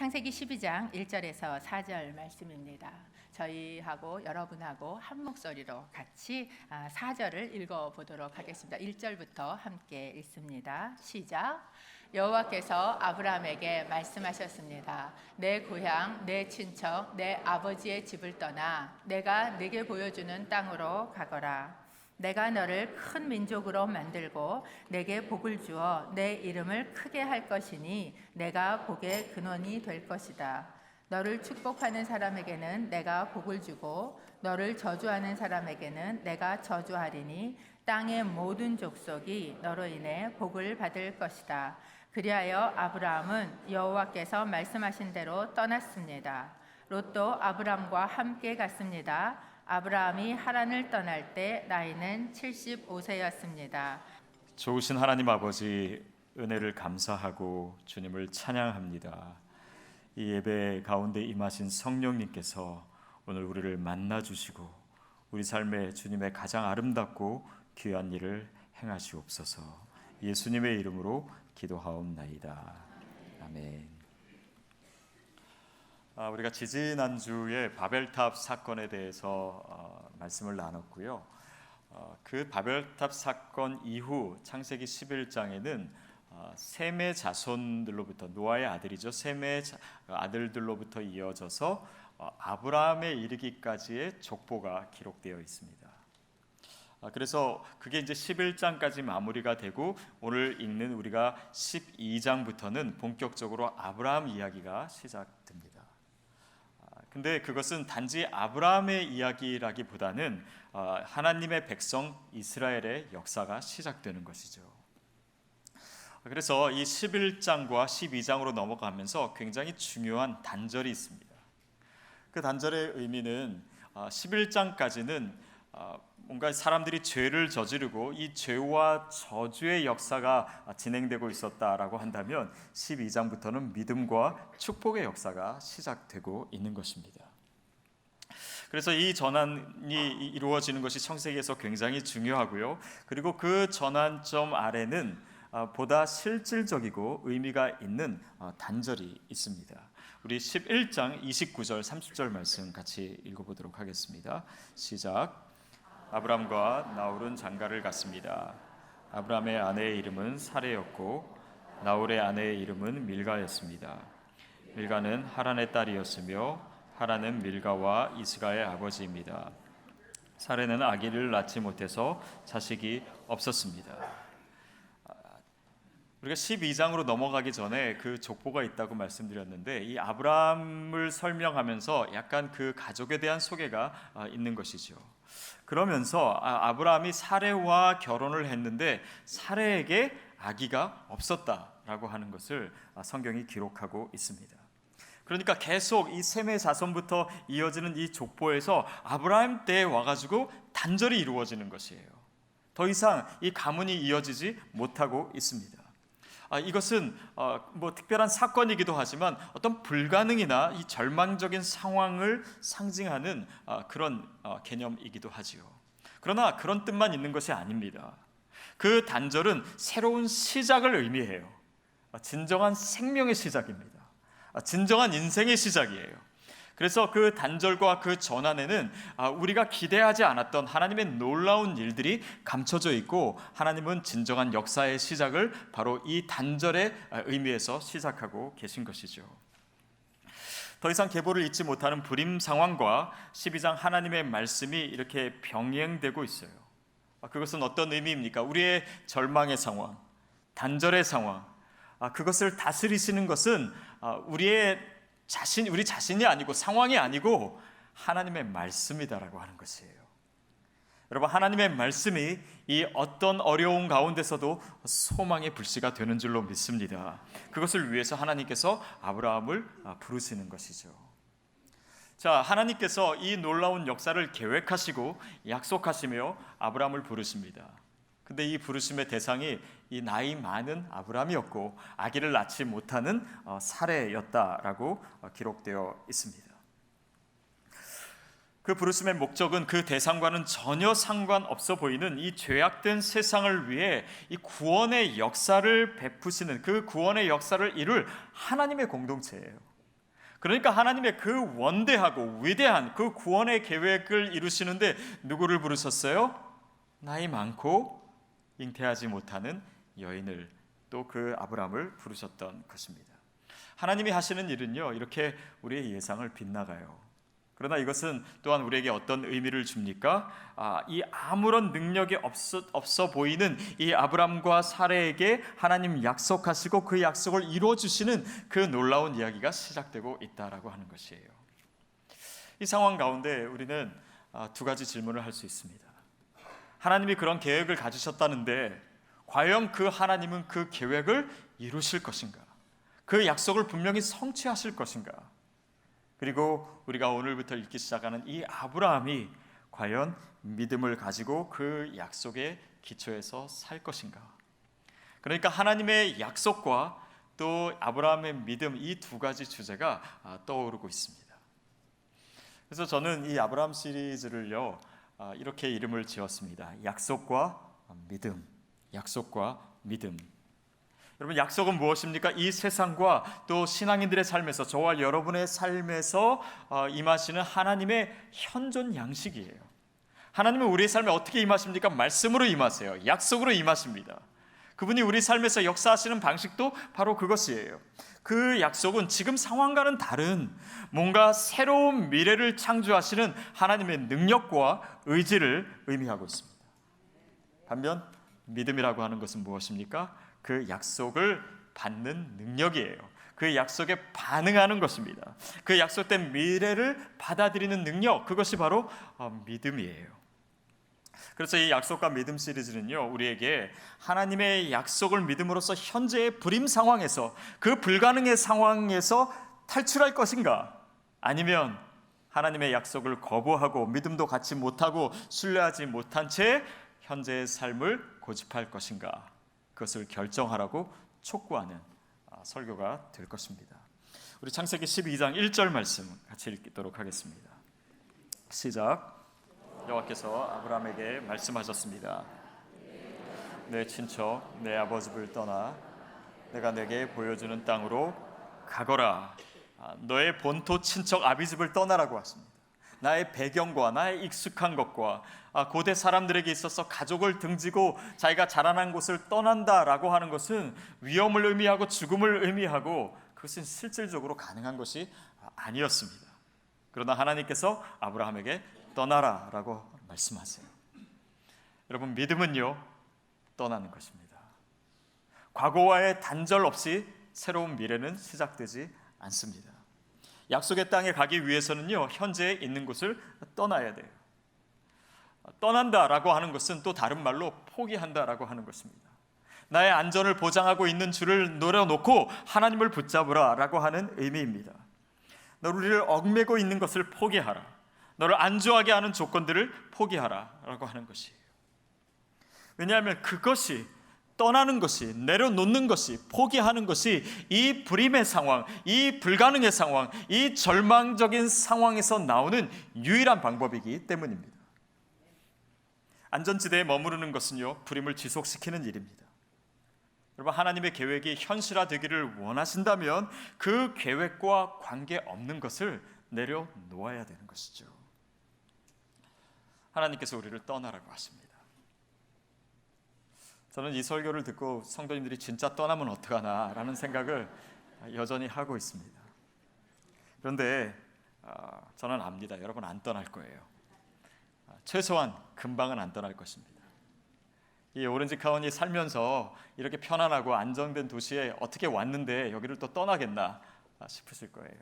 창세기 12장 1절에서 4절 말씀입니다. 저희하고 여러분하고 한 목소리로 같이 아, 4절을 읽어 보도록 하겠습니다. 1절부터 함께 읽습니다. 시작. 여호와께서 아브라함에게 말씀하셨습니다. 내 고향, 내 친척, 내 아버지의 집을 떠나 내가 네게 보여주는 땅으로 가거라. 내가 너를 큰 민족으로 만들고 내게 복을 주어 내 이름을 크게 할 것이니 내가 복의 근원이 될 것이다. 너를 축복하는 사람에게는 내가 복을 주고 너를 저주하는 사람에게는 내가 저주하리니 땅의 모든 족속이 너로 인해 복을 받을 것이다. 그리하여 아브라함은 여호와께서 말씀하신 대로 떠났습니다. 롯도 아브라함과 함께 갔습니다. 아브라함이 하란을 떠날 때 나이는 75세였습니다. 좋으신 하나님 아버지 은혜를 감사하고 주님을 찬양합니다. 이 예배 가운데 임하신 성령님께서 오늘 우리를 만나 주시고 우리 삶에 주님의 가장 아름답고 귀한 일을 행하시옵소서. 예수님의 이름으로 기도하옵나이다. 아멘. 아, 우리가 지지난 주에 바벨탑 사건에 대해서 어, 말씀을 나눴고요. 어, 그 바벨탑 사건 이후 창세기 11장에는 어, 셈의 자손들로부터 노아의 아들이죠. 셈의 자- 아들들로부터 이어져서 어, 아브라함에 이르기까지의 족보가 기록되어 있습니다. 아, 그래서 그게 이제 11장까지 마무리가 되고 오늘 읽는 우리가 12장부터는 본격적으로 아브라함 이야기가 시작됩니다. 아, 근데 그것은 단지 아브라함의 이야기라기보다는 어, 하나님의 백성 이스라엘의 역사가 시작되는 것이죠. 그래서 이 11장과 12장으로 넘어가면서 굉장히 중요한 단절이 있습니다. 그 단절의 의미는 11장까지는 뭔가 사람들이 죄를 저지르고 이 죄와 저주의 역사가 진행되고 있었다라고 한다면 12장부터는 믿음과 축복의 역사가 시작되고 있는 것입니다. 그래서 이 전환이 이루어지는 것이 청세기에서 굉장히 중요하고요. 그리고 그 전환점 아래는 아, 보다 실질적이고 의미가 있는 어, 단절이 있습니다. 우리 11장 29절 30절 말씀 같이 읽어보도록 하겠습니다. 시작. 아브람과 나홀은 장가를 갔습니다. 아브람의 아내의 이름은 사레였고 나홀의 아내의 이름은 밀가였습니다. 밀가는 하란의 딸이었으며 하란은 밀가와 이스가의 아버지입니다. 사레는 아기를 낳지 못해서 자식이 없었습니다. 우리가 12장으로 넘어가기 전에 그 족보가 있다고 말씀드렸는데 이 아브라함을 설명하면서 약간 그 가족에 대한 소개가 아, 있는 것이죠. 그러면서 아, 아브라함이 사레와 결혼을 했는데 사레에게 아기가 없었다라고 하는 것을 아, 성경이 기록하고 있습니다. 그러니까 계속 이 셈의 자손부터 이어지는 이 족보에서 아브라함 때에 와가지고 단절이 이루어지는 것이에요. 더 이상 이 가문이 이어지지 못하고 있습니다. 아, 이것은 어, 뭐 특별한 사건이기도 하지만 어떤 불가능이나 이 절망적인 상황을 상징하는 어, 그런 어, 개념이기도 하지요. 그러나 그런 뜻만 있는 것이 아닙니다. 그 단절은 새로운 시작을 의미해요. 아, 진정한 생명의 시작입니다. 아, 진정한 인생의 시작이에요. 그래서 그 단절과 그 전환에는 아, 우리가 기대하지 않았던 하나님의 놀라운 일들이 감춰져 있고 하나님은 진정한 역사의 시작을 바로 이 단절의 아, 의미에서 시작하고 계신 것이죠. 더 이상 계보를 잊지 못하는 불임 상황과 12장 하나님의 말씀이 이렇게 병행되고 있어요. 아, 그것은 어떤 의미입니까? 우리의 절망의 상황, 단절의 상황, 그것을 다스리시는 것은 우리의 자신 우리 자신이 아니고 상황이 아니고 하나님의 말씀이다라고 하는 것이에요. 여러분 하나님의 말씀이 이 어떤 어려운 가운데서도 소망의 불씨가 되는 줄로 믿습니다. 그것을 위해서 하나님께서 아브라함을 부르시는 것이죠. 자, 하나님께서 이 놀라운 역사를 계획하시고 약속하시며 아브라함을 부르십니다. 근데 이 부르심의 대상이 이 나이 많은 아브라함이었고 아기를 낳지 못하는 어, 사례였다라고 어, 기록되어 있습니다. 그 부르심의 목적은 그 대상과는 전혀 상관없어 보이는 이 죄악된 세상을 위해 이 구원의 역사를 베푸시는 그 구원의 역사를 이룰 하나님의 공동체예요. 그러니까 하나님의 그 원대하고 위대한 그 구원의 계획을 이루시는데 누구를 부르셨어요? 나이 많고 잉태하지 못하는 여인을 또 그 아브람을 부르셨던 것입니다. 하나님이 하시는 일은요 이렇게 우리의 예상을 빗나가요. 그러나 이것은 또한 우리에게 어떤 의미를 줍니까? 아, 이 아무런 능력이 없어, 없어 보이는 이 아브람과 사례에게 하나님 약속하시고 그 약속을 이루어 주시는 그 놀라운 이야기가 시작되고 있다라고 하는 것이에요. 이 상황 가운데 우리는 아, 두 가지 질문을 할 수 있습니다. 하나님이 그런 계획을 가지셨다는데 과연 그 하나님은 그 계획을 이루실 것인가? 그 약속을 분명히 성취하실 것인가? 그리고 우리가 오늘부터 읽기 시작하는 이 아브라함이 과연 믿음을 가지고 그 약속의 기초에서 살 것인가? 그러니까 하나님의 약속과 또 아브라함의 믿음 이 두 가지 주제가 아, 떠오르고 있습니다. 그래서 저는 이 아브라함 시리즈를요 아, 이렇게 이름을 지었습니다. 약속과 믿음, 약속과 믿음. 여러분 약속은 무엇입니까? 이 세상과 또 신앙인들의 삶에서 저와 여러분의 삶에서 어, 임하시는 하나님의 현존 양식이에요. 하나님은 우리의 삶에 어떻게 임하십니까? 말씀으로 임하세요. 약속으로 임하십니다. 그분이 우리 삶에서 역사하시는 방식도 바로 그것이에요. 그 약속은 지금 상황과는 다른 뭔가 새로운 미래를 창조하시는 하나님의 능력과 의지를 의미하고 있습니다. 반면 믿음이라고 하는 것은 무엇입니까? 그 약속을 받는 능력이에요. 그 약속에 반응하는 것입니다. 그 약속된 미래를 받아들이는 능력, 그것이 바로 어, 믿음이에요. 그래서 이 약속과 믿음 시리즈는요, 우리에게 하나님의 약속을 믿음으로써 현재의 불임 상황에서 그 불가능의 상황에서 탈출할 것인가? 아니면 하나님의 약속을 거부하고 믿음도 갖지 못하고 신뢰하지 못한 채 현재의 삶을 고집할 것인가? 그것을 결정하라고 촉구하는 아, 설교가 될 것입니다. 우리 창세기 12장 1절 말씀 같이 읽도록 하겠습니다. 시작. 여호와께서 아브라함에게 말씀하셨습니다. 내 친척 내 아버지 집을 떠나 내가 내게 보여주는 땅으로 가거라. 아, 너의 본토 친척 아비 집을 떠나라고 하십니다. 나의 배경과 나의 익숙한 것과 아, 고대 사람들에게 있어서 가족을 등지고 자기가 자라난 곳을 떠난다라고 하는 것은 위험을 의미하고 죽음을 의미하고 그것은 실질적으로 가능한 것이 아니었습니다. 그러나 하나님께서 아브라함에게 떠나라라고 말씀하세요. 여러분 믿음은요 떠나는 것입니다. 과거와의 단절 없이 새로운 미래는 시작되지 않습니다. 약속의 땅에 가기 위해서는요 현재에 있는 곳을 떠나야 돼요. 떠난다라고 하는 것은 또 다른 말로 포기한다라고 하는 것입니다. 나의 안전을 보장하고 있는 줄을 노려놓고 하나님을 붙잡으라라고 하는 의미입니다. 너를 얽매고 있는 것을 포기하라. 너를 안주하게 하는 조건들을 포기하라라고 하는 것이에요. 왜냐하면 그것이 떠나는 것이 내려놓는 것이 포기하는 것이 이 불임의 상황, 이 불가능의 상황, 이 절망적인 상황에서 나오는 유일한 방법이기 때문입니다. 안전지대에 머무르는 것은요 불임을 지속시키는 일입니다. 여러분 하나님의 계획이 현실화되기를 원하신다면 그 계획과 관계 없는 것을 내려놓아야 되는 것이죠. 하나님께서 우리를 떠나라고 하십니다. 저는 이 설교를 듣고 성도님들이 진짜 떠나면 어떡하나라는 생각을 여전히 하고 있습니다. 그런데 어, 저는 압니다. 여러분 안 떠날 거예요. 어, 최소한 금방은 안 떠날 것입니다. 이 오렌지 카운티 살면서 이렇게 편안하고 안정된 도시에 어떻게 왔는데 여기를 또 떠나겠나 싶으실 거예요.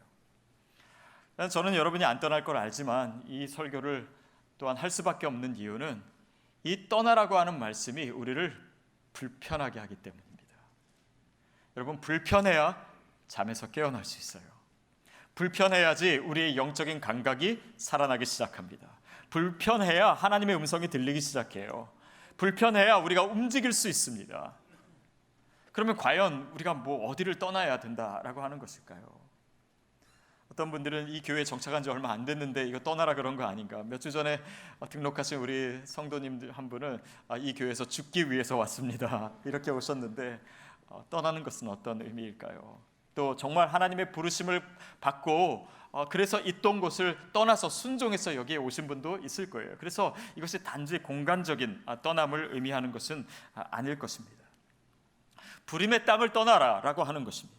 저는 여러분이 안 떠날 걸 알지만 이 설교를 또한 할 수밖에 없는 이유는 이 떠나라고 하는 말씀이 우리를 불편하게 하기 때문입니다. 여러분 불편해야 잠에서 깨어날 수 있어요. 불편해야지 우리의 영적인 감각이 살아나기 시작합니다. 불편해야 하나님의 음성이 들리기 시작해요. 불편해야 우리가 움직일 수 있습니다. 그러면 과연 우리가 뭐 어디를 떠나야 된다라고 하는 것일까요? 어떤 분들은 이 교회에 정착한 지 얼마 안 됐는데 이거 떠나라 그런 거 아닌가? 몇 주 전에 등록하신 우리 성도님들 한 분은 아, 이 교회에서 죽기 위해서 왔습니다. 이렇게 오셨는데 어, 떠나는 것은 어떤 의미일까요? 또 정말 하나님의 부르심을 받고 어, 그래서 있던 곳을 떠나서 순종해서 여기에 오신 분도 있을 거예요. 그래서 이것이 단지 공간적인 아, 떠남을 의미하는 것은 아, 아닐 것입니다. 불임의 땅을 떠나라라고 하는 것입니다.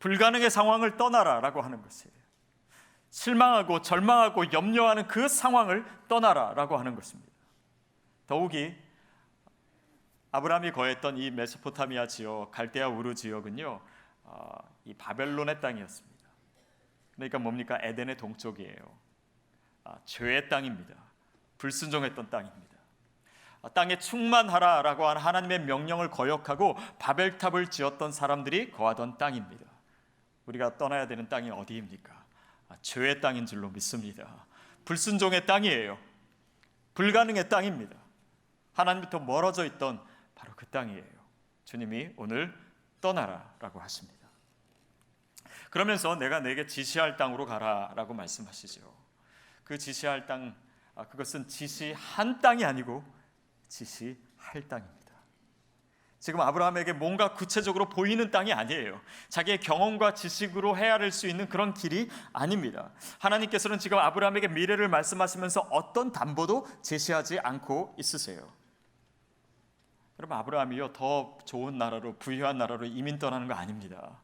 불가능의 상황을 떠나라라고 하는 것이에요. 실망하고 절망하고 염려하는 그 상황을 떠나라라고 하는 것입니다. 더욱이 아브라함이 거했던 이 메소포타미아 지역, 갈대아 우르 지역은요, 어, 이 바벨론의 땅이었습니다. 그러니까 뭡니까? 에덴의 동쪽이에요. 아, 죄의 땅입니다. 불순종했던 땅입니다. 아, 땅에 충만하라라고 한 하나님의 명령을 거역하고 바벨탑을 지었던 사람들이 거하던 땅입니다. 우리가 떠나야 되는 땅이 어디입니까? 아, 죄의 땅인 줄로 믿습니다. 불순종의 땅이에요. 불가능의 땅입니다. 하나님부터 멀어져 있던 바로 그 땅이에요. 주님이 오늘 떠나라라고 하십니다. 그러면서 내가 내게 지시할 땅으로 가라라고 말씀하시죠. 그 지시할 땅 아, 그것은 지시한 땅이 아니고 지시할 땅입니다. 지금 아브라함에게 뭔가 구체적으로 보이는 땅이 아니에요. 자기의 경험과 지식으로 헤아릴 수 있는 그런 길이 아닙니다. 하나님께서는 지금 아브라함에게 미래를 말씀하시면서 어떤 담보도 제시하지 않고 있으세요. 여러분 아브라함이요 더 좋은 나라로 부유한 나라로 이민 떠나는 거 아닙니다.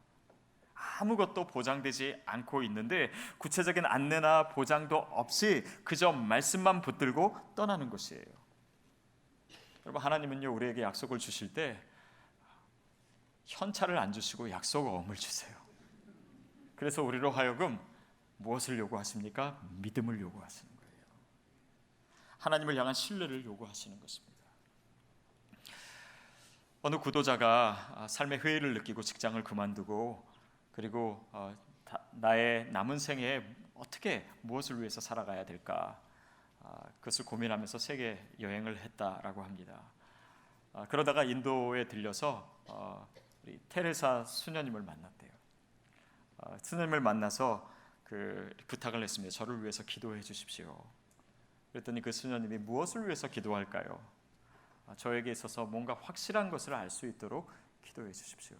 아무것도 보장되지 않고 있는데 구체적인 안내나 보장도 없이 그저 말씀만 붙들고 떠나는 것이에요. 여러분 하나님은요 우리에게 약속을 주실 때 현찰을 안 주시고 약속 어음을 주세요. 그래서 우리로 하여금 무엇을 요구하십니까? 믿음을 요구하시는 거예요. 하나님을 향한 신뢰를 요구하시는 것입니다. 어느 구도자가 아, 삶의 회의를 느끼고 직장을 그만두고 그리고 어, 다- 나의 남은 생에 어떻게 무엇을 위해서 살아가야 될까 아, 그것을 고민하면서 세계 여행을 했다라고 합니다. 아, 그러다가 인도에 들려서 어, 우리 테레사 수녀님을 만났대요. 아, 수녀님을 만나서 그 부탁을 했습니다. 저를 위해서 기도해 주십시오. 그랬더니 그 수녀님이 무엇을 위해서 기도할까요? 아, 저에게 있어서 뭔가 확실한 것을 알 수 있도록 기도해 주십시오.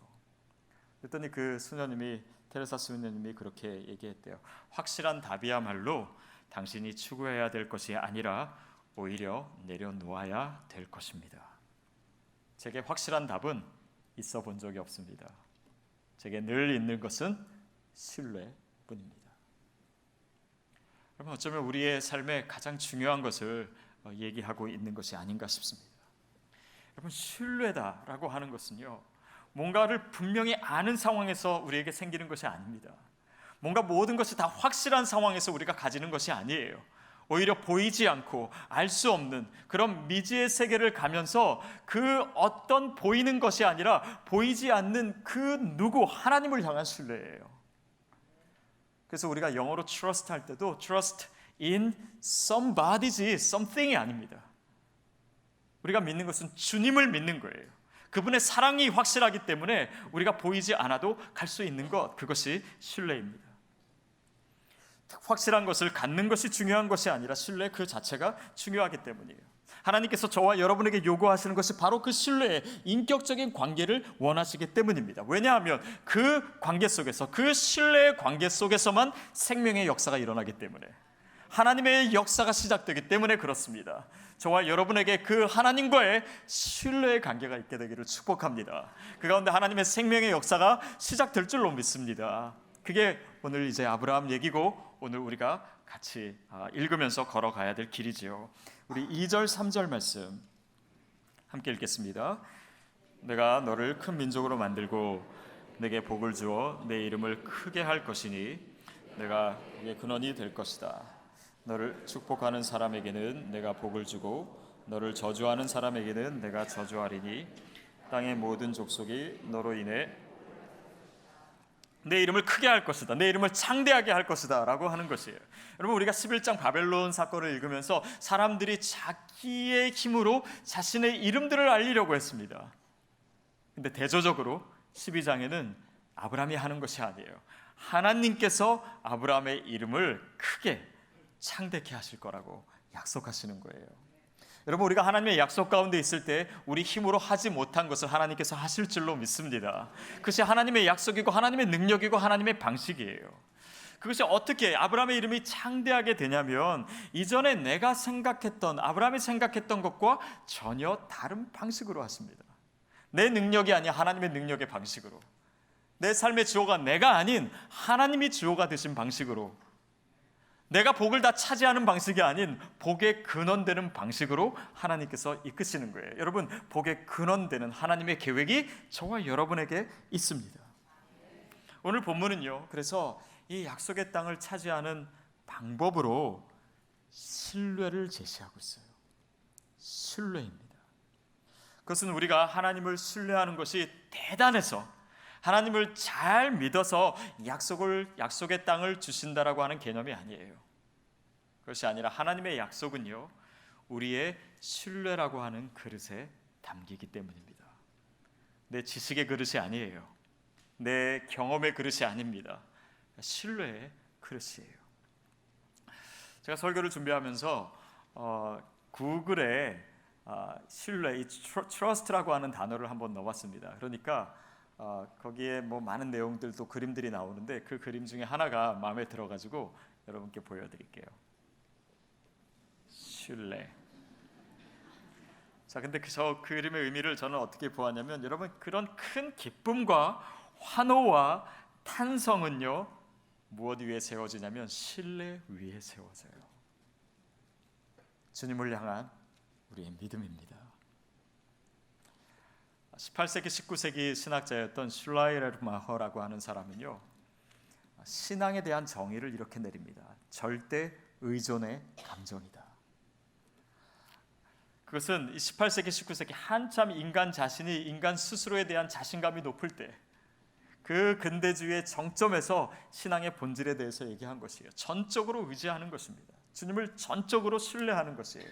그랬더니 그 수녀님이 테레사 수녀님이 그렇게 얘기했대요. 확실한 답이야말로 당신이 추구해야 될 것이 아니라 오히려 내려놓아야 될 것입니다. 제게 확실한 답은 있어 본 적이 없습니다. 제게 늘 있는 것은 신뢰뿐입니다. 여러분 어쩌면 우리의 삶에 가장 중요한 것을 어, 얘기하고 있는 것이 아닌가 싶습니다. 여러분 신뢰다라고 하는 것은요. 뭔가를 분명히 아는 상황에서 우리에게 생기는 것이 아닙니다. 뭔가 모든 것이 다 확실한 상황에서 우리가 가지는 것이 아니에요. 오히려 보이지 않고 알 수 없는 그런 미지의 세계를 가면서 그 어떤 보이는 것이 아니라 보이지 않는 그 누구 하나님을 향한 신뢰예요. 그래서 우리가 영어로 trust 할 때도 trust in somebody지 something이 아닙니다. 우리가 믿는 것은 주님을 믿는 거예요. 그분의 사랑이 확실하기 때문에 우리가 보이지 않아도 갈 수 있는 것 그것이 신뢰입니다. 확실한 것을 갖는 것이 중요한 것이 아니라 신뢰 그 자체가 중요하기 때문이에요. 하나님께서 저와 여러분에게 요구하시는 것이 바로 그 신뢰의 인격적인 관계를 원하시기 때문입니다. 왜냐하면 그 관계 속에서 그 신뢰의 관계 속에서만 생명의 역사가 일어나기 때문에 하나님의 역사가 시작되기 때문에 그렇습니다. 저와 여러분에게 그 하나님과의 신뢰의 관계가 있게 되기를 축복합니다. 그 가운데 하나님의 생명의 역사가 시작될 줄로 믿습니다. 그게 오늘 이제 아브라함 얘기고 오늘 우리가 같이 아, 읽으면서 걸어가야 될 길이지요. 우리 2절 3절 말씀 함께 읽겠습니다. 내가 너를 큰 민족으로 만들고 내게 복을 주어 내 이름을 크게 할 것이니 내가 그의 근원이 될 것이다. 너를 축복하는 사람에게는 내가 복을 주고 너를 저주하는 사람에게는 내가 저주하리니 땅의 모든 족속이 너로 인해 내 이름을 크게 할 것이다. 내 이름을 창대하게 할 것이다라고 하는 것이에요. 여러분 우리가 11장 바벨론 사건을 읽으면서 사람들이 자기의 힘으로 자신의 이름들을 알리려고 했습니다. 근데 대조적으로 12장에는 아브라함이 하는 것이 아니에요. 하나님께서 아브라함의 이름을 크게 창대케 하실 거라고 약속하시는 거예요. 여러분 우리가 하나님의 약속 가운데 있을 때 우리 힘으로 하지 못한 것을 하나님께서 하실 줄로 믿습니다. 그것이 하나님의 약속이고 하나님의 능력이고 하나님의 방식이에요. 그것이 어떻게 아브라함의 이름이 창대하게 되냐면 이전에 내가 생각했던 아브라함이 생각했던 것과 전혀 다른 방식으로 하십니다. 내 능력이 아니야 하나님의 능력의 방식으로 내 삶의 주어가 내가 아닌 하나님이 주어가 되신 방식으로 내가 복을 다 차지하는 방식이 아닌 복의 근원되는 방식으로 하나님께서 이끄시는 거예요. 여러분, 복의 근원되는 하나님의 계획이 저와 여러분에게 있습니다. 오늘 본문은요. 그래서 이 약속의 땅을 차지하는 방법으로 신뢰를 제시하고 있어요. 신뢰입니다. 그것은 우리가 하나님을 신뢰하는 것이 대단해서 하나님을 잘 믿어서 약속을 약속의 땅을 주신다라고 하는 개념이 아니에요. 그것이 아니라 하나님의 약속은요. 우리의 신뢰라고 하는 그릇에 담기기 때문입니다. 내 지식의 그릇이 아니에요. 내 경험의 그릇이 아닙니다. 신뢰의 그릇이에요. 제가 설교를 준비하면서 어, 구글에 어, 신뢰, 이 트러스트라고 하는 단어를 한번 넣어봤습니다. 그러니까 어, 거기에 뭐 많은 내용들도 그림들이 나오는데 그 그림 중에 하나가 마음에 들어가지고 여러분께 보여드릴게요. 신뢰. 자, 근데 그저 그림의 의미를 저는 어떻게 보았냐면 여러분 그런 큰 기쁨과 환호와 탄성은요 무엇 위에 세워지냐면 신뢰 위에 세워져요. 주님을 향한 우리의 믿음입니다. 18세기 19세기 신학자였던 슐라이르마허라고 하는 사람은요 신앙에 대한 정의를 이렇게 내립니다. 절대 의존의 감정이다. 그것은 18세기 19세기 한참 인간 자신이 인간 스스로에 대한 자신감이 높을 때 그 근대주의의 정점에서 신앙의 본질에 대해서 얘기한 것이에요. 전적으로 의지하는 것입니다. 주님을 전적으로 신뢰하는 것이에요.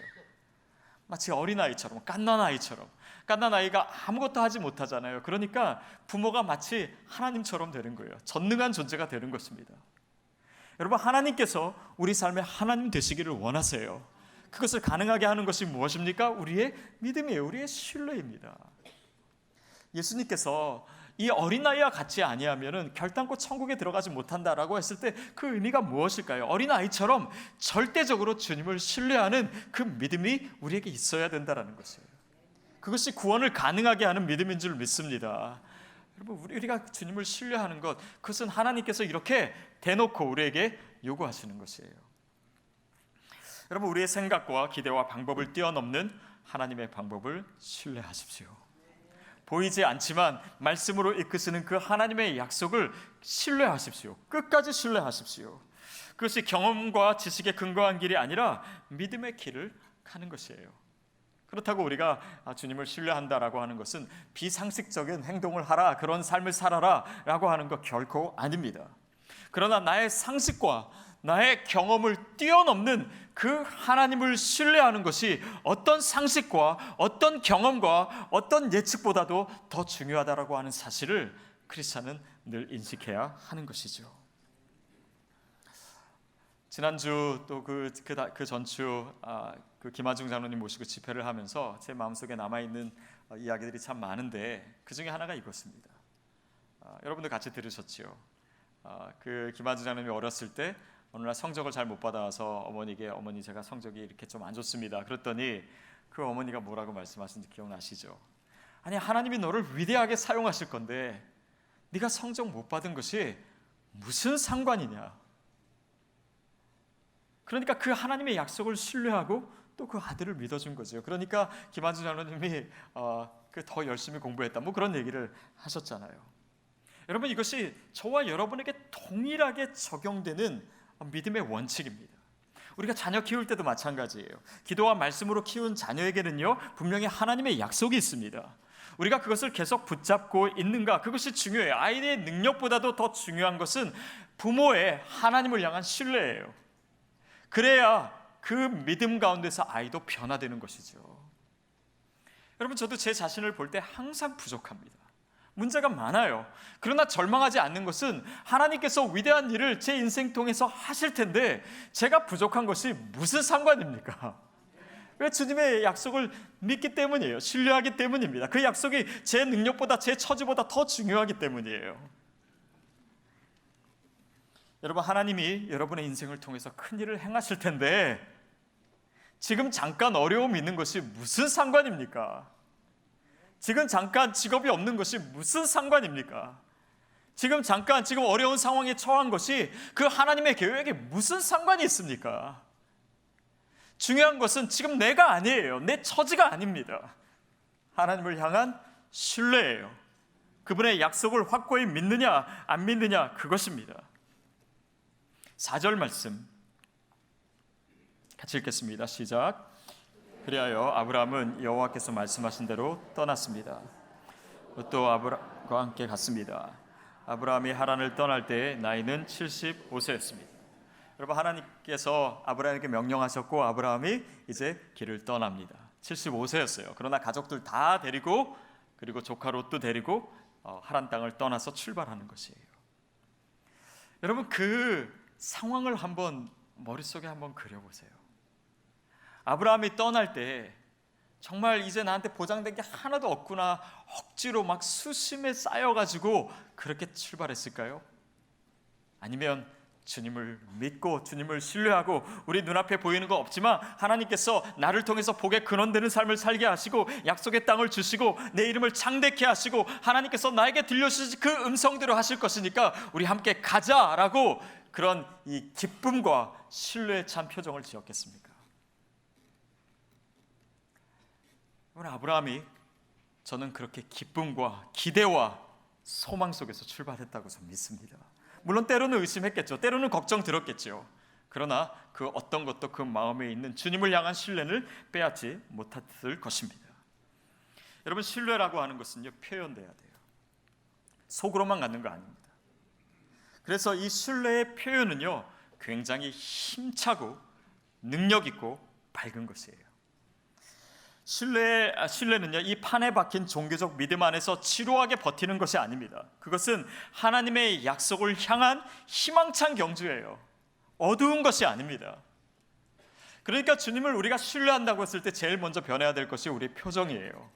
마치 어린아이처럼 갓난아이처럼 갓난아이가 아무것도 하지 못하잖아요. 그러니까 부모가 마치 하나님처럼 되는 거예요. 전능한 존재가 되는 것입니다. 여러분 하나님께서 우리 삶에 하나님 되시기를 원하세요. 그것을 가능하게 하는 것이 무엇입니까? 우리의 믿음이에요. 우리의 신뢰입니다. 예수님께서 이 어린아이와 같이 아니하면은 결단코 천국에 들어가지 못한다라고 했을 때 그 의미가 무엇일까요? 어린 아이처럼 절대적으로 주님을 신뢰하는 그 믿음이 우리에게 있어야 된다라는 것이에요. 그것이 구원을 가능하게 하는 믿음인 줄 믿습니다. 여러분 우리가 주님을 신뢰하는 것 그것은 하나님께서 이렇게 대놓고 우리에게 요구하시는 것이에요. 여러분 우리의 생각과 기대와 방법을 뛰어넘는 하나님의 방법을 신뢰하십시오. 보이지 않지만 말씀으로 이끄시는 그 하나님의 약속을 신뢰하십시오. 끝까지 신뢰하십시오. 그것이 경험과 지식에 근거한 길이 아니라 믿음의 길을 가는 것이에요. 그렇다고 우리가 아, 주님을 신뢰한다라고 하는 것은 비상식적인 행동을 하라 그런 삶을 살아라라고 하는 것 결코 아닙니다. 그러나 나의 상식과 나의 경험을 뛰어넘는 그 하나님을 신뢰하는 것이 어떤 상식과 어떤 경험과 어떤 예측보다도 더 중요하다라고 하는 사실을 크리스찬은 늘 인식해야 하는 것이죠. 지난주 또 그 그 그 전주 아, 그 김하중 장로님 모시고 집회를 하면서 제 마음속에 남아 있는 어, 이야기들이 참 많은데 그 중에 하나가 이것입니다. 아, 여러분도 같이 들으셨죠? 아, 그 김하중 장로님이 어렸을 때 어느 날 성적을 잘 못 받아서 어머니에게 어머니 제가 성적이 이렇게 좀 안 좋습니다. 그랬더니 그 어머니가 뭐라고 말씀하신지 기억나시죠? 아니 하나님이 너를 위대하게 사용하실 건데 네가 성적 못 받은 것이 무슨 상관이냐? 그러니까 그 하나님의 약속을 신뢰하고 또 그 아들을 믿어준 거죠. 그러니까 김한주 장로님이 어, 그더 열심히 공부했다. 뭐 그런 얘기를 하셨잖아요. 여러분 이것이 저와 여러분에게 동일하게 적용되는 믿음의 원칙입니다. 우리가 자녀 키울 때도 마찬가지예요. 기도와 말씀으로 키운 자녀에게는요, 분명히 하나님의 약속이 있습니다. 우리가 그것을 계속 붙잡고 있는가? 그것이 중요해요. 아이의 능력보다도 더 중요한 것은 부모의 하나님을 향한 신뢰예요. 그래야 그 믿음 가운데서 아이도 변화되는 것이죠. 여러분, 저도 제 자신을 볼 때 항상 부족합니다. 문제가 많아요. 그러나 절망하지 않는 것은 하나님께서 위대한 일을 제 인생 통해서 하실 텐데 제가 부족한 것이 무슨 상관입니까? 왜 주님의 약속을 믿기 때문이에요. 신뢰하기 때문입니다. 그 약속이 제 능력보다 제 처지보다 더 중요하기 때문이에요. 여러분 하나님이 여러분의 인생을 통해서 큰 일을 행하실 텐데 지금 잠깐 어려움이 있는 것이 무슨 상관입니까? 지금 잠깐 직업이 없는 것이 무슨 상관입니까? 지금 잠깐 지금 어려운 상황에 처한 것이 그 하나님의 계획에 무슨 상관이 있습니까? 중요한 것은 지금 내가 아니에요. 내 처지가 아닙니다. 하나님을 향한 신뢰예요. 그분의 약속을 확고히 믿느냐 안 믿느냐 그것입니다. 4절 말씀 같이 읽겠습니다. 시작. 그리하여 아브라함은 여호와께서 말씀하신 대로 떠났습니다. 또 아브라함과 함께 갔습니다. 아브라함이 하란을 떠날 때 나이는 75세였습니다. 여러분 하나님께서 아브라함에게 명령하셨고 아브라함이 이제 길을 떠납니다. 75세였어요. 그러나 가족들 다 데리고 그리고 조카 롯도 데리고 어, 하란 땅을 떠나서 출발하는 것이에요. 여러분 그 상황을 한번 머릿속에 한번 그려보세요. 아브라함이 떠날 때 정말 이제 나한테 보장된 게 하나도 없구나 억지로 막 수심에 쌓여가지고 그렇게 출발했을까요? 아니면 주님을 믿고 주님을 신뢰하고 우리 눈앞에 보이는 거 없지만 하나님께서 나를 통해서 복의 근원되는 삶을 살게 하시고 약속의 땅을 주시고 내 이름을 창대케 하시고 하나님께서 나에게 들려주신 그 음성대로 하실 것이니까 우리 함께 가자라고 그런 이 기쁨과 신뢰에 찬 표정을 지었겠습니 까? 오늘 아브라함이 저는 그렇게 기쁨과 기대와 소망 속에서 출발했다고 저는 믿습니다. 물론 때로는 의심했겠죠. 때로는 걱정 들었겠죠. 그러나 그 어떤 것도 그 마음에 있는 주님을 향한 신뢰를 빼앗지 못했을 것입니다. 여러분 신뢰라고 하는 것은요 표현돼야 돼요. 속으로만 갖는 거 아닙니다. 그래서 이 신뢰의 표현은요 굉장히 힘차고 능력 있고 밝은 것이에요. 신뢰 아, 신뢰는요 이 판에 박힌 종교적 믿음 안에서 지루하게 버티는 것이 아닙니다. 그것은 하나님의 약속을 향한 희망찬 경주예요. 어두운 것이 아닙니다. 그러니까 주님을 우리가 신뢰한다고 했을 때 제일 먼저 변해야 될 것이 우리 표정이에요.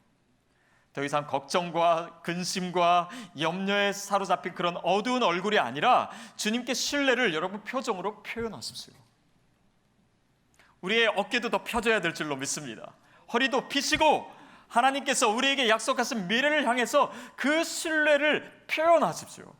더 이상 걱정과 근심과 염려에 사로잡힌 그런 어두운 얼굴이 아니라 주님께 신뢰를 여러분 표정으로 표현하십시오. 우리의 어깨도 더 펴져야 될 줄로 믿습니다. 허리도 피시고 하나님께서 우리에게 약속하신 미래를 향해서 그 신뢰를 표현하십시오.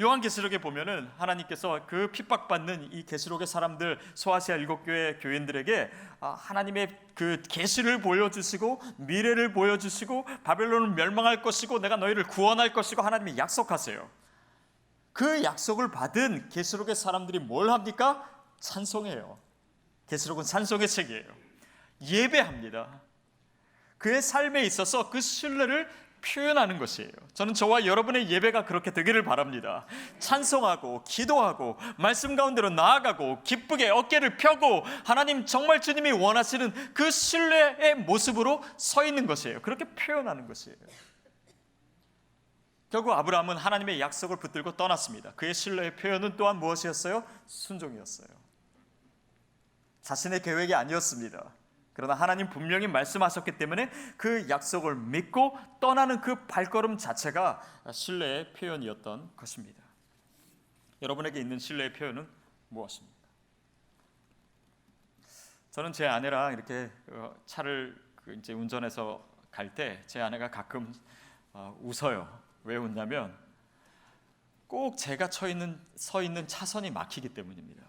요한계시록에 보면은 하나님께서 그 핍박받는 이 계시록의 사람들 소아시아 일곱 교회 교인들에게 아, 하나님의 그 계시를 보여주시고 미래를 보여주시고 바벨론은 멸망할 것이고 내가 너희를 구원할 것이고 하나님이 약속하세요. 그 약속을 받은 계시록의 사람들이 뭘 합니까? 찬송해요. 계시록은 찬송의 책이에요. 예배합니다. 그의 삶에 있어서 그 신뢰를 표현하는 것이에요. 저는 저와 여러분의 예배가 그렇게 되기를 바랍니다. 찬송하고 기도하고 말씀 가운데로 나아가고 기쁘게 어깨를 펴고 하나님 정말 주님이 원하시는 그 신뢰의 모습으로 서 있는 것이에요. 그렇게 표현하는 것이에요. 결국 아브라함은 하나님의 약속을 붙들고 떠났습니다. 그의 신뢰의 표현은 또한 무엇이었어요? 순종이었어요. 자신의 계획이 아니었습니다. 그러나 하나님 분명히 말씀하셨기 때문에 그 약속을 믿고 떠나는 그 발걸음 자체가 신뢰의 표현이었던 것입니다. 여러분에게 있는 신뢰의 표현은 무엇입니까? 저는 제 아내랑 이렇게 어, 차를 그 이제 운전해서 갈 때 제 아내가 가끔 어, 웃어요. 왜 웃냐면 꼭 제가 쳐 있는 서 있는 차선이 막히기 때문입니다.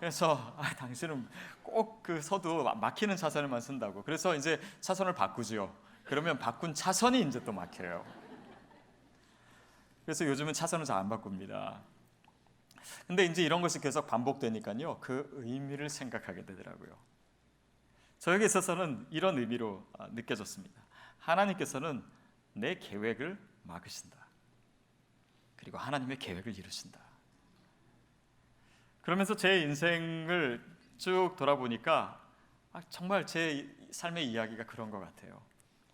그래서 아, 당신은 꼭 그 서도 막히는 차선을만 쓴다고. 그래서 이제 차선을 바꾸지요. 그러면 바꾼 차선이 이제 또 막혀요. 그래서 요즘은 차선을 잘 안 바꿉니다. 근데 이제 이런 것이 계속 반복되니까요. 그 의미를 생각하게 되더라고요. 저에게 있어서는 이런 의미로 아, 느껴졌습니다. 하나님께서는 내 계획을 막으신다. 그리고 하나님의 계획을 이루신다. 그러면서 제 인생을 쭉 돌아보니까 아, 정말 제 삶의 이야기가 그런 것 같아요.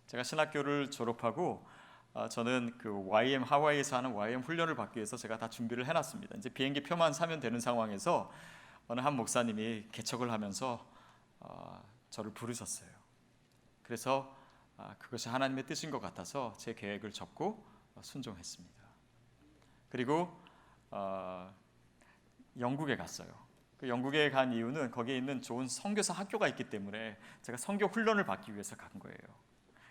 제가 신학교를 졸업하고 아, 저는 그 YM 하와이에서 하는 YM 훈련을 받기 위해서 제가 다 준비를 해놨습니다. 이제 비행기 표만 사면 되는 상황에서 어느 한 목사님이 개척을 하면서 어, 저를 부르셨어요. 그래서 아, 그것이 하나님의 뜻인 것 같아서 제 계획을 접고 어, 순종했습니다. 그리고 어, 영국에 갔어요. 그 영국에 간 이유는 거기에 있는 좋은 선교사 학교가 있기 때문에 제가 선교 훈련을 받기 위해서 간 거예요.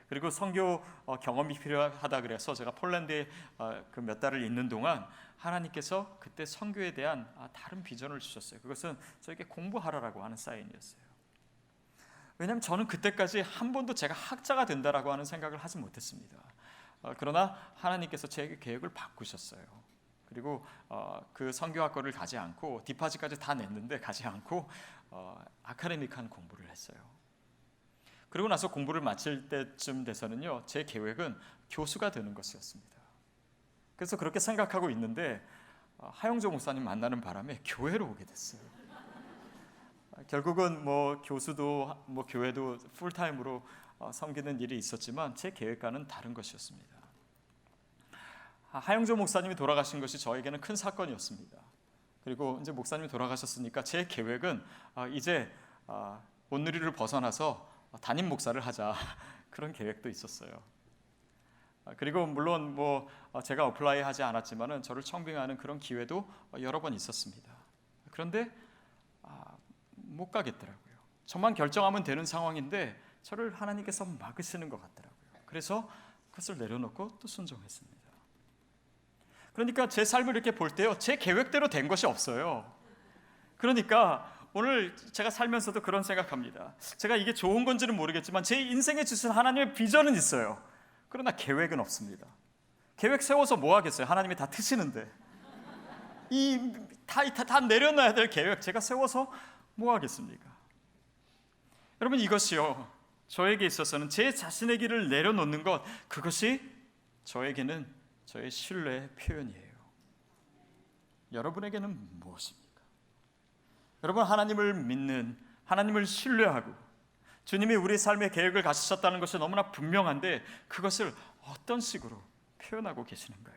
그리고 선교 어, 경험이 필요하다 그래서 제가 폴란드에 어, 그몇 달을 있는 동안 하나님께서 그때 선교에 대한 아, 다른 비전을 주셨어요. 그것은 저에게 공부하라라고 하는 사인이었어요. 왜냐하면 저는 그때까지 한 번도 제가 학자가 된다라고 하는 생각을 하지 못했습니다. 어, 그러나 하나님께서 제 계획을 바꾸셨어요. 그리고 어, 그 선교학과를 가지 않고 디파지까지 다 냈는데 가지 않고 어, 아카데믹한 공부를 했어요. 그리고 나서 공부를 마칠 때쯤 돼서는요, 제 계획은 교수가 되는 것이었습니다. 그래서 그렇게 생각하고 있는데 어, 하영조 목사님 만나는 바람에 교회로 오게 됐어요. 아, 결국은 뭐 교수도 뭐 교회도 풀타임으로 어, 섬기는 일이 있었지만 제 계획과는 다른 것이었습니다. 아, 하영조 목사님이 돌아가신 것이 저에게는 큰 사건이었습니다. 그리고 이제 목사님이 돌아가셨으니까 제 계획은 아, 이제 아, 온누리를 벗어나서 담임 목사를 하자 그런 계획도 있었어요. 아, 그리고 물론 뭐 어, 제가 어플라이 하지 않았지만은 저를 청빙하는 그런 기회도 어, 여러 번 있었습니다. 그런데 아, 못 가겠더라고요. 저만 결정하면 되는 상황인데 저를 하나님께서 막으시는 것 같더라고요. 그래서 그것을 내려놓고 또 순종했습니다. 그러니까 제 삶을 이렇게 볼 때요, 제 계획대로 된 것이 없어요. 그러니까 오늘 제가 살면서도 그런 생각합니다. 제가 이게 좋은 건지는 모르겠지만 제 인생에 주신 하나님의 비전은 있어요. 그러나 계획은 없습니다. 계획 세워서 뭐 하겠어요? 하나님이 다 트시는데 이다 다, 다 내려놔야 될 계획 제가 세워서 뭐 하겠습니까? 여러분 이것이요 저에게 있어서는 제 자신의 길을 내려놓는 것 그것이 저에게는 저의 신뢰의 표현이에요. 여러분에게는 무엇입니까? 여러분 하나님을 믿는 하나님을 신뢰하고 주님이 우리 삶의 계획을 가지셨다는 것이 너무나 분명한데 그것을 어떤 식으로 표현하고 계시는가요?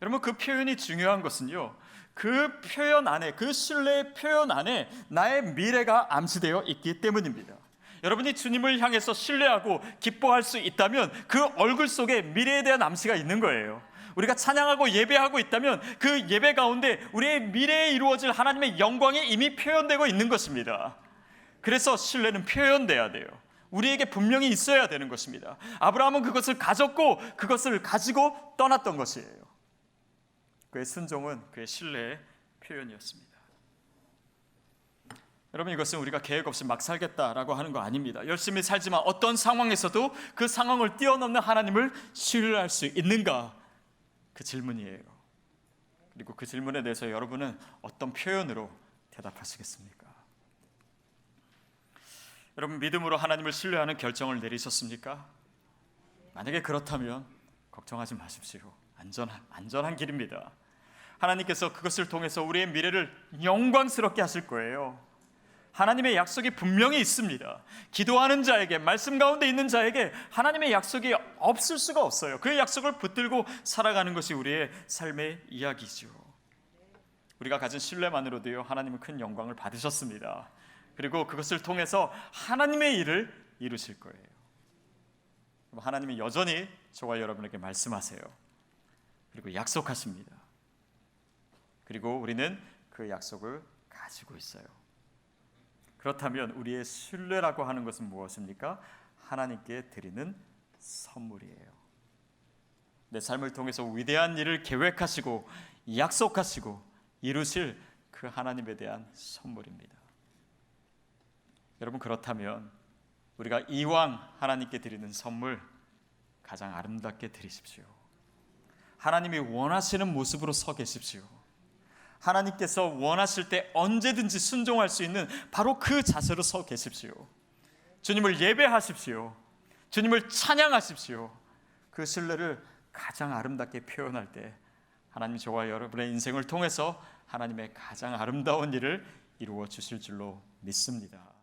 여러분 그 표현이 중요한 것은요. 그 표현 안에 그 신뢰의 표현 안에 나의 미래가 암시되어 있기 때문입니다. 여러분이 주님을 향해서 신뢰하고 기뻐할 수 있다면 그 얼굴 속에 미래에 대한 암시가 있는 거예요. 우리가 찬양하고 예배하고 있다면 그 예배 가운데 우리의 미래에 이루어질 하나님의 영광이 이미 표현되고 있는 것입니다. 그래서 신뢰는 표현돼야 돼요. 우리에게 분명히 있어야 되는 것입니다. 아브라함은 그것을 가졌고 그것을 가지고 떠났던 것이에요. 그의 순종은 그의 신뢰의 표현이었습니다. 여러분 이것은 우리가 계획 없이 막 살겠다라고 하는 거 아닙니다. 열심히 살지만 어떤 상황에서도 그 상황을 뛰어넘는 하나님을 신뢰할 수 있는가? 그 질문이에요. 그리고 그 질문에 대해서 여러분은 어떤 표현으로 대답하시겠습니까? 여러분 믿음으로 하나님을 신뢰하는 결정을 내리셨습니까? 만약에 그렇다면 걱정하지 마십시오. 안전한 안전한 길입니다. 하나님께서 그것을 통해서 우리의 미래를 영광스럽게 하실 거예요. 하나님의 약속이 분명히 있습니다. 기도하는 자에게 말씀 가운데 있는 자에게 하나님의 약속이 없을 수가 없어요. 그의 약속을 붙들고 살아가는 것이 우리의 삶의 이야기죠. 우리가 가진 신뢰만으로도요 하나님은 큰 영광을 받으셨습니다. 그리고 그것을 통해서 하나님의 일을 이루실 거예요. 하나님이 여전히 저와 여러분에게 말씀하세요. 그리고 약속하십니다. 그리고 우리는 그 약속을 가지고 있어요. 그렇다면 우리의 신뢰라고 하는 것은 무엇입니까? 하나님께 드리는 선물이에요. 내 삶을 통해서 위대한 일을 계획하시고 약속하시고 이루실 그 하나님에 대한 선물입니다. 여러분 그렇다면 우리가 이왕 하나님께 드리는 선물 가장 아름답게 드리십시오. 하나님이 원하시는 모습으로 서 계십시오. 하나님께서 원하실 때 언제든지 순종할 수 있는 바로 그 자세로 서 계십시오. 주님을 예배하십시오. 주님을 찬양하십시오. 그 신뢰를 가장 아름답게 표현할 때 하나님 저와 여러분의 인생을 통해서 하나님의 가장 아름다운 일을 이루어 주실 줄로 믿습니다.